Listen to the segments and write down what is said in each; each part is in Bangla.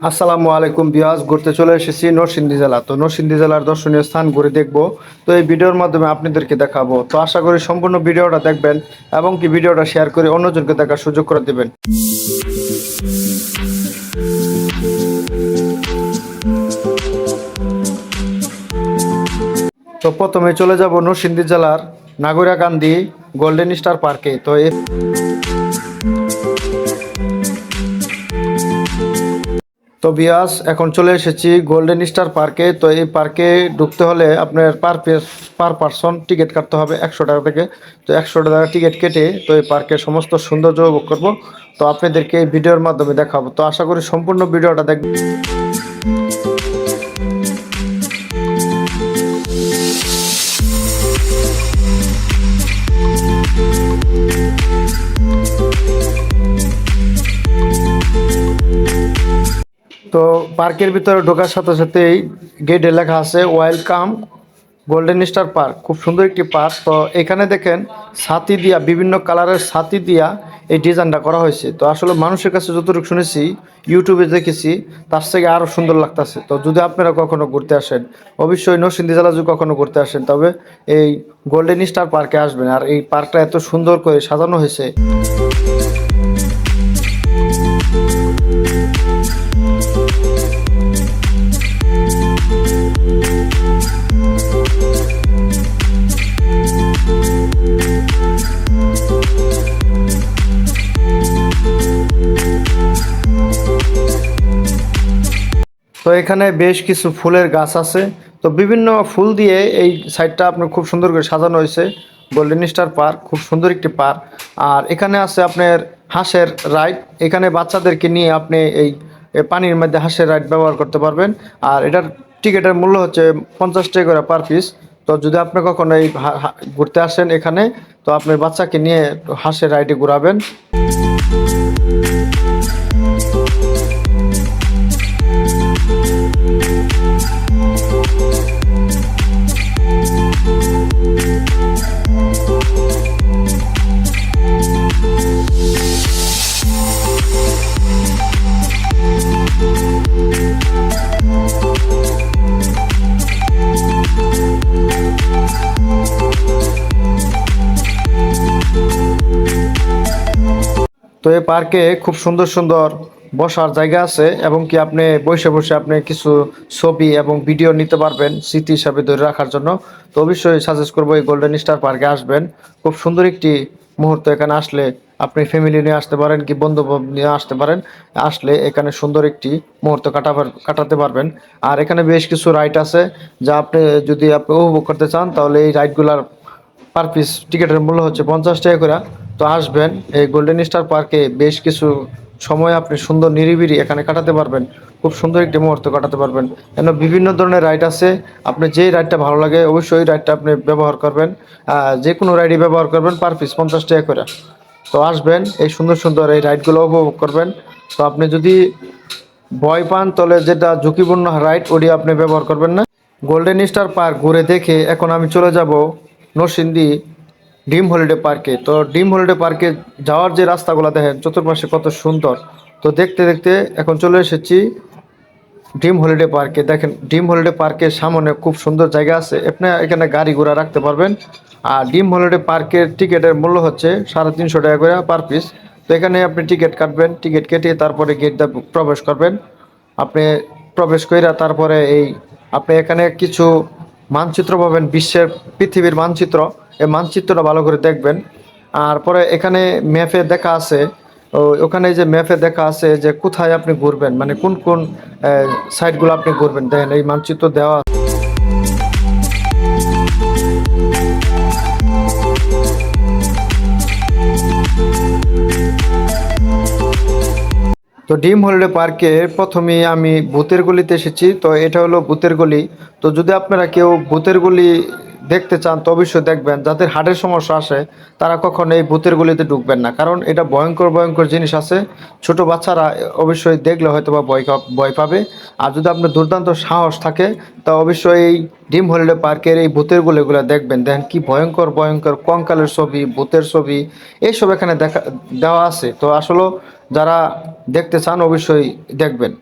আসসালামু আলাইকুম বিয়াজ ঘুরতে চলে এসেছি নরসিংদী জেলা। তো নরসিংদী জেলার দর্শনীয় স্থান ঘুরে দেখব। তো এই ভিডিওর মাধ্যমে আপনাদেরকে দেখাবো। তো আশা করি সম্পূর্ণ ভিডিওটা দেখবেন এবং কি ভিডিওটা শেয়ার করে অন্যজনকে দেখার সুযোগ করে দেবেন। তো প্রথমে চলে যাব নরসিংদী জেলার নাগরিয়াকান্দি গোল্ডেন স্টার পার্কে। তো এই তো বিয়াস এখন চলে এসেছি গোল্ডেন স্টার পার্কে তো এই পার্কে ঢুকতে হলে আপনার পার পার পার্সন টিকিট কাটতে হবে একশো টাকা থেকে। তো একশো টাকা টিকিট কেটে তো এই পার্কের সমস্ত সৌন্দর্য উপভোগ করব। তো আপনাদেরকে এই ভিডিওর মাধ্যমে দেখাবো। তো আশা করি সম্পূর্ণ ভিডিওটা দেখবেন তো পার্কের ভিতরে ঢোকার সাথে সাথেই গেটে লেখা আছে ওয়েলকাম গোল্ডেন স্টার পার্ক খুব সুন্দর একটি পার্ক। তো এখানে দেখেন ছাতি দিয়া, বিভিন্ন কালারের ছাতি দিয়া এই ডিজাইনটা করা হয়েছে। তো আসলে মানুষের কাছে যতটুকু শুনেছি ইউটিউবে দেখেছি, তার থেকে আরও সুন্দর লাগতেছে। তো যদি আপনারা কখনো ঘুরতে আসেন, অবশ্যই নরসিংদী জেলা যদি কখনো ঘুরতে আসেন, তবে এই গোল্ডেন স্টার পার্কে আসবেন। আর এই পার্কটা এত সুন্দর করে সাজানো হয়েছে। তো এখানে বেশ কিছু ফুলের গাছ আছে। তো বিভিন্ন ফুল দিয়ে এই সাইডটা আপনার খুব সুন্দর করে সাজানো হয়েছে। গোল্ডেন স্টার পার্ক খুব সুন্দর একটি পার্ক আর এখানে আছে আপনার হাঁসের রাইড এখানে বাচ্চাদেরকে নিয়ে আপনি এই পানির মধ্যে হাঁসের রাইড ব্যবহার করতে পারবেন। আর এটার টিকিটের মূল্য হচ্ছে পঞ্চাশ টাকা করে পার পিস তো যদি আপনি কখনো এই ঘুরতে আসেন এখানে, তো আপনার বাচ্চাকে নিয়ে হাঁসের রাইডে ঘুরাবেন। তো এই পার্কে খুব সুন্দর সুন্দর বসার জায়গা আছে এবং কি আপনি বসে বসে আপনি কিছু ছবি এবং ভিডিও নিতে পারবেন স্মৃতি হিসাবে ধরে রাখার জন্য। তো অবশ্যই সাজেস্ট করব এই গোল্ডেন স্টার পার্কে আসবেন। খুব সুন্দর একটি মুহূর্ত এখানে আসলে আপনি ফ্যামিলি নিয়ে আসতে পারেন কি বন্ধু নিয়ে আসতে পারেন। আসলে এখানে সুন্দর একটি মুহূর্ত কাটাবার কাটাতে পারবেন। আর এখানে বেশ কিছু রাইড আছে যা আপনি যদি আপনি উপভোগ করতে চান তাহলে এই রাইডগুলার পার পিস টিকিটের মূল্য হচ্ছে পঞ্চাশ টাকা করে। তো আসবেন, এই গোল্ডেন স্টার পার্কে বেশ কিছু সময় আপনি সুন্দর নিরিবিলি এখানে কাটাতে পারবেন, খুব সুন্দর একটি মুহূর্ত কাটাতে পারবেন। কেন বিভিন্ন ধরনের রাইড আছে, আপনি যেই রাইডটা ভালো লাগে অবশ্যই ওই রাইডটা আপনি ব্যবহার করবেন যে কোনো রাইডই ব্যবহার করবেন পার পিস পঞ্চাশ টাকা করে। তো আসবেন, এই সুন্দর সুন্দর এই রাইডগুলো উপভোগ করবেন। তো আপনি যদি ভয় পান, তাহলে যেটা ঝুঁকিপূর্ণ রাইড ওটি আপনি ব্যবহার করবেন না। গোল্ডেন স্টার পার্ক ঘুরে দেখে এখন আমি চলে যাব নরসিংদী ডিম হলিডে পার্কে। তো ডিম হলিডে পার্কে যাওয়ার যে রাস্তাগুলো দেখেন, চতুর্পাশে কত সুন্দর। তো দেখতে দেখতে এখন চলে এসেছি ড্রিম হলিডে পার্কে। দেখেন ড্রিম হলিডে পার্কের সামনে খুব সুন্দর জায়গা আছে। আপনি এখানে গাড়ি ঘোড়া রাখতে পারবেন। আর ড্রিম হলিডে পার্কের টিকিটের মূল্য হচ্ছে সাড়ে তিনশো টাকা করে পার পিস। তো এখানে আপনি টিকিট কাটবেন, টিকিট কেটে তারপরে গেট প্রবেশ করবেন। আপনি প্রবেশ কইরা তারপরে এই, আপনি এখানে কিছু মানচিত্র পাবেন, বিশ্বের পৃথিবীর মানচিত্র। এই মানচিত্রটা ভালো করে দেখবেন। আর পরে এখানে ম্যাপে দেখা আছে ওখানে যে ম্যাপে দেখা আছে যে কোথায় আপনি ঘুরবেন মানে কোন কোন সাইটগুলো আপনি ঘুরবেন। দেখেন এই মানচিত্র দেওয়া তো ডিম হলিডে পার্কে প্রথমে আমি ভূতের গলিতে এসেছি, তো এটা হলো ভূতের গলি। তো যদি আপনারা কেউ ভূতের গলি দেখতে চান, তো অবশ্যই দেখবেন। যাদের হার্টের সমস্যা আসে তারা কখনো এই ভূতের গলিতে ঢুকবেন না। কারণ এটা ভয়ঙ্কর ভয়ঙ্কর জিনিস আছে। ছোট বাচ্চারা অবশ্যই দেখলে হয়তো বা ভয় ভয় পাবে। আর যদি আপনার দুর্দান্ত সাহস থাকে, তা অবশ্যই এই ডিম হলিডে পার্কের এই ভূতের গলিগুলো দেখবেন। দেখেন কি ভয়ঙ্কর ভয়ঙ্কর কঙ্কালের ছবি, ভূতের ছবি, এইসব এখানে দেখা, দেওয়া আছে। তো আসলে যারা দেখতে চান অবশ্যই দেখবেন।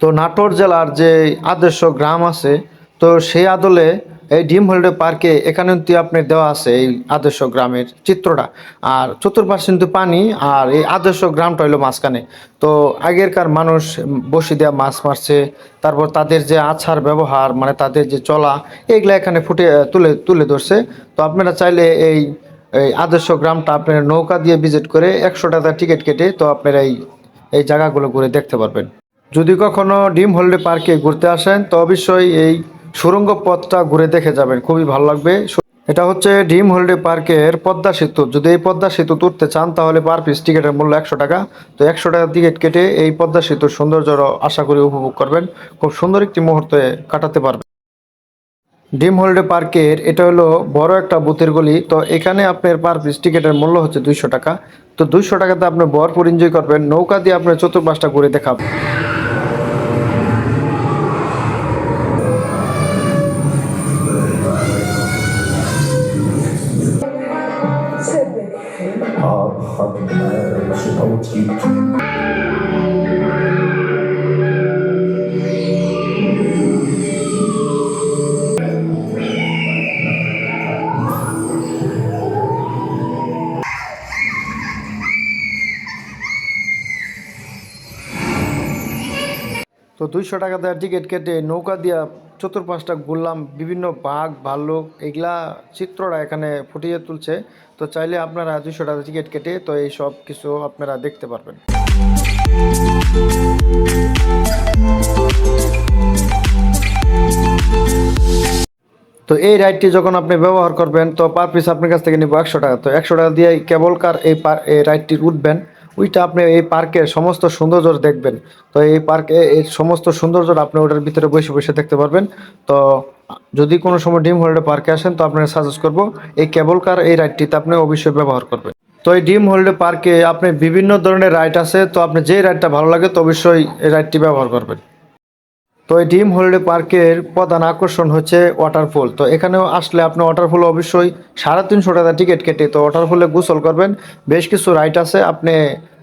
তো নাটোর জেলার যে আদর্শ গ্রাম আছে, তো সেই আদলে এই ডিম হলিডে পার্কে এখানে কিন্তু আপনার দেওয়া আছে এই আদর্শ গ্রামের চিত্রটা। আর চতুর্পাশে কিন্তু পানি, আর এই আদর্শ গ্রামটা হলো মাঝখানে। তো আগেরকার মানুষ বসি দেওয়া মাছ মারছে, তারপর তাদের যে আছার ব্যবহার মানে তাদের যে চলা এগুলা এখানে ফুটে তুলে তুলে ধরছে। তো আপনারা চাইলে এই এই আদর্শ গ্রামটা আপনারা নৌকা দিয়ে ভিজিট করে একশো টাকা টিকিট কেটে তো আপনারা এই এই জায়গাগুলো ঘুরে দেখতে পারবেন। যদি কখনো ডিম হলিডে পার্কে ঘুরতে আসেন, তো অবশ্যই এই সুরঙ্গ পথটা ঘুরে দেখে যাবেন, খুবই ভালো লাগবে। এটা হচ্ছে ডিম হলিডে পার্কের পদ্মা সেতু। যদি এই পদ্মা সেতু তুলতে চান, তাহলে পার পিস টিকিটের মূল্য একশো টাকা। তো একশো টাকা টিকিট কেটে এই পদ্মা সেতুর সৌন্দর্য আশা করি উপভোগ করবেন। খুব সুন্দর একটি মুহূর্তে কাটাতে পারবেন। ডিম হলিডে পার্কের, এটা হলো বড় একটা বুথের গলি। তো এখানে আপনার পার পিস টিকিটের মূল্য হচ্ছে দুইশো টাকা। তো দুইশো টাকাতে আপনি ভরপুর এনজয় করবেন। নৌকা দিয়ে আপনার চতুর্পাশটা ঘুরে দেখাবেন। তো দুইশো টাকা দেওয়ার টিকিট কেটে নৌকা দিয়া চতুর্পাশটা ঘুরলাম, বিভিন্ন বাঘ, ভাল্লুক, এগুলা চিত্ররা এখানে ফুটিয়ে তুলছে। তো চাইলে আপনারা দুইশো টাকা টিকিট কেটে তো এই সব কিছু আপনারা দেখতে পারবেন। তো এই রাইডটি যখন আপনি ব্যবহার করবেন, তো পার পিস আপনার কাছ থেকে নিব একশো টাকা। তো একশো টাকা দিয়ে কেবল কার এই রাইডটি উঠবেন ওইটা আপনি এই পার্কের সমস্ত সৌন্দর্য দেখবেন। তো এই পার্কে এই সমস্ত সৌন্দর্য আপনি ওটার ভিতরে বসে বসে দেখতে পারবেন। তো যদি কোনো সময় ডিম হোল্ডে পার্কে আসেন, তো আপনাকে সাজেস্ট করব, এই কেবল কার এই রাইডটিতে আপনি অবশ্যই ব্যবহার করবেন। তো এই ডিম হোল্ডে পার্কে আপনি বিভিন্ন ধরনের রাইড আছে, তো আপনি যে রাইডটা ভালো লাগে, তো অবশ্যই এই রাইডটি ব্যবহার করবেন। তো এই ডিম হলিডে পার্কের প্রধান আকর্ষণ হচ্ছে ওয়াটারফল তো এখানেও আসলে আপনি ওয়াটারফল অবশ্যই সাড়ে তিনশো টাকা টিকিট কেটে তো ওয়াটারফলে গোসল করবেন। বেশ কিছু রাইড আছে, আপনি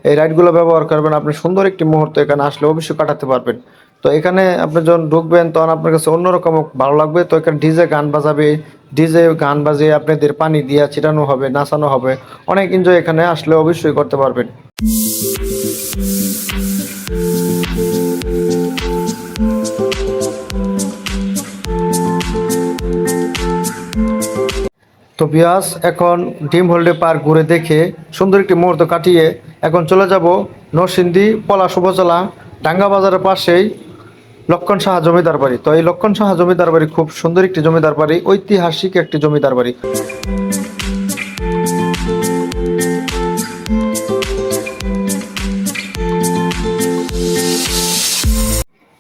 এই রাইডগুলো ব্যবহার করবেন। আপনি সুন্দর একটি মুহূর্ত এখানে আসলে অবশ্যই কাটাতে পারবেন। তো এখানে আপনি যখন ঢুকবেন, তখন আপনার কাছে অন্যরকম ভালো লাগবে। তো এখানে ডিজে গান বাজাবে। ডিজে গান বাজিয়ে আপনাদের পানি দিয়ে ছিটানো হবে, নাচানো হবে। অনেক এনজয় এখানে আসলে অবশ্যই করতে পারবেন। তো বিয়াস, এখন ডিম হোল্ডে পার্ক ঘুরে দেখে সুন্দর একটি মুহূর্ত কাটিয়ে এখন চলে যাব নরসিংদী পলাশ উপজেলা ডাঙ্গা বাজারের পাশেই লক্ষণ সাহা জমিদার বাড়ি। তো এই লক্ষণ সাহা জমিদার বাড়ি খুব সুন্দর একটি জমিদার বাড়ি, ঐতিহাসিক একটি জমিদার বাড়ি।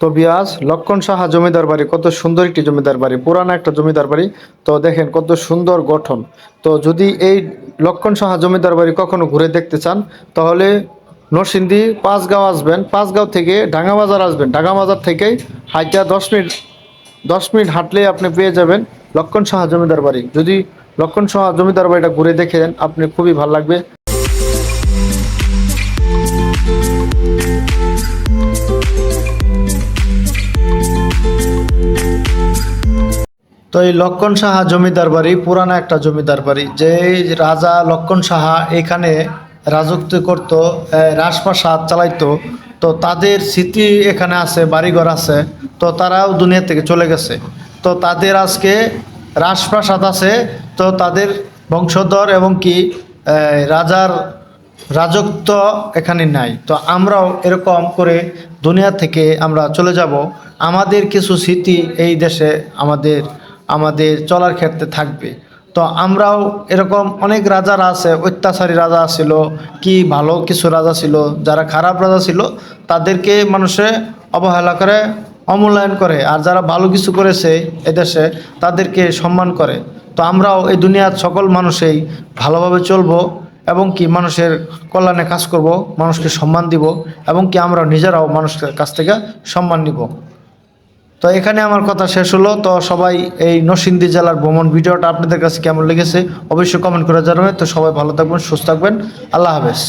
তো বিয়াস লক্ষণ সাহা জমিদার বাড়ি, কত সুন্দর একটি জমিদার বাড়ি, পুরানো একটা জমিদার বাড়ি। তো দেখেন কত সুন্দর গঠন। তো যদি এই লক্ষণ সাহা জমিদার বাড়ি কখনো ঘুরে দেখতে চান, তাহলে নরসিংদী পাঁচগাঁও আসবেন। পাঁচগাঁও থেকে ডাঙ্গা বাজার আসবেন। ডাঙ্গা বাজার থেকেই হাইটা দশ মিনিট দশ মিনিট হাঁটলে আপনি পেয়ে যাবেন লক্ষণ সাহা জমিদার বাড়ি। যদি লক্ষণ সাহা জমিদার বাড়িটা ঘুরে দেখেন আপনি খুবই ভালো লাগবে। তো এই লক্ষণ সাহা জমিদার বাড়ি, পুরানো একটা জমিদার বাড়ি, যে রাজা লক্ষণ সাহা এখানে রাজত্ব করত রাজপ্রাসাদ চালাইতো। তো তাদের স্মৃতি এখানে আছে, বাড়িঘর আছে, তো তারাও দুনিয়া থেকে চলে গেছে। তো তাদের আজকে রাজপ্রাসাদ আছে, তো তাদের বংশধর এবং কি রাজার রাজত্ব এখানে নাই। তো আমরাও এরকম করে দুনিয়া থেকে আমরা চলে যাব। আমাদের কিছু স্মৃতি এই দেশে আমাদের আমাদের চলার ক্ষেত্রে থাকবে। তো আমরাও এরকম অনেক রাজারা আছে, অত্যাচারী রাজা ছিল, কি ভালো কিছু রাজা ছিল, যারা খারাপ রাজা ছিল, তাদেরকে মানুষে অবহেলা করে, অমূল্যায়ন করে, আর যারা ভালো কিছু করেছে এদেশে, তাদেরকে সম্মান করে। তো আমরাও এই দুনিয়ার সকল মানুষেই ভালোভাবে চলবো এবং কি মানুষের কল্যাণে কাজ করব, মানুষকে সম্মান দিব এবং কি আমরা নিজেরাও মানুষের কাছ থেকে সম্মান নিব। তো এখানে আমার কথা শেষ হলো। তো সবাই এই নরসিংদী জেলার ভ্রমণ ভিডিওটা আপনাদের কাছে কেমন লেগেছে অবশ্যই কমেন্ট করে জানাবেন। তো সবাই ভালো থাকবেন, সুস্থ থাকবেন। আল্লাহ হাফেজ।